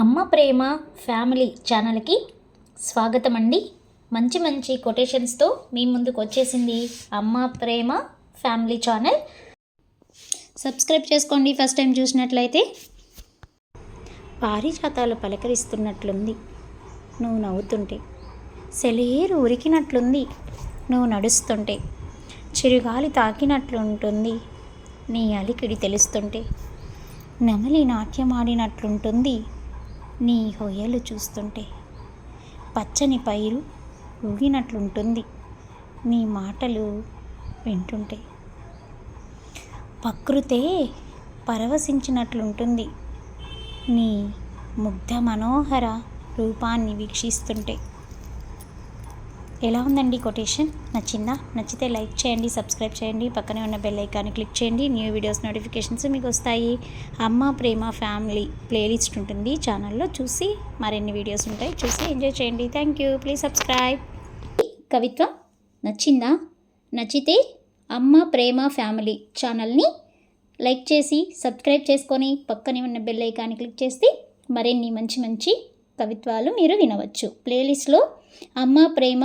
అమ్మ ప్రేమ ఫ్యామిలీ ఛానల్కి స్వాగతం అండి మంచి మంచి కొటేషన్స్తో మీ ముందుకు వచ్చేసింది Amma Prema family channel. Subscribe చేసుకోండి ఫస్ట్ టైం చూసినట్లయితే. పారిజాతాలు పలకరిస్తున్నట్లుంది. నువ్వు నవ్వుతుంటే. సెలేరు ఉరికినట్లుంది. నువ్వు నడుస్తుంటే. చిరుగాలి తాకినట్లుంటుంది. నీ అలికిడి తెలుస్తుంటే. నెమలి నాట్యమాడినట్లుంటుంది నీ హొయ్యలు చూస్తుంటే పచ్చని పైరు ఊగినట్లుంటుంది నీ మాటలు వింటుంటే ప్రకృతే పరవశించినట్లుంటుంది. నీ ముగ్ధ మనోహర రూపాన్ని వీక్షిస్తుంటే ఎలా ఉందండి కొటేషన్? నచ్చిందా? నచ్చితే లైక్ చేయండి సబ్స్క్రైబ్ చేయండి పక్కనే ఉన్న బెల్ ఐకాన్ని క్లిక్ చేయండి. న్యూ వీడియోస్ నోటిఫికేషన్స్ మీకు వస్తాయి. అమ్మ ప్రేమ ఫ్యామిలీ ప్లేలిస్ట్ ఉంటుంది ఛానల్లో. చూసి మరిన్ని వీడియోస్ ఉంటాయి చూసి ఎంజాయ్ చేయండి. Thank you. Please subscribe. కవిత్వం నచ్చిందా? నచ్చితే అమ్మ ప్రేమ ఫ్యామిలీ ఛానల్ని లైక్ చేసి సబ్స్క్రైబ్ చేసుకొని పక్కనే ఉన్న బెల్ ఐకాన్ని క్లిక్ చేస్తే మరిన్ని మంచి మంచి కవిత్వాలు మీరు వినవచ్చు. ప్లేలిస్ట్లో అమ్మ ప్రేమ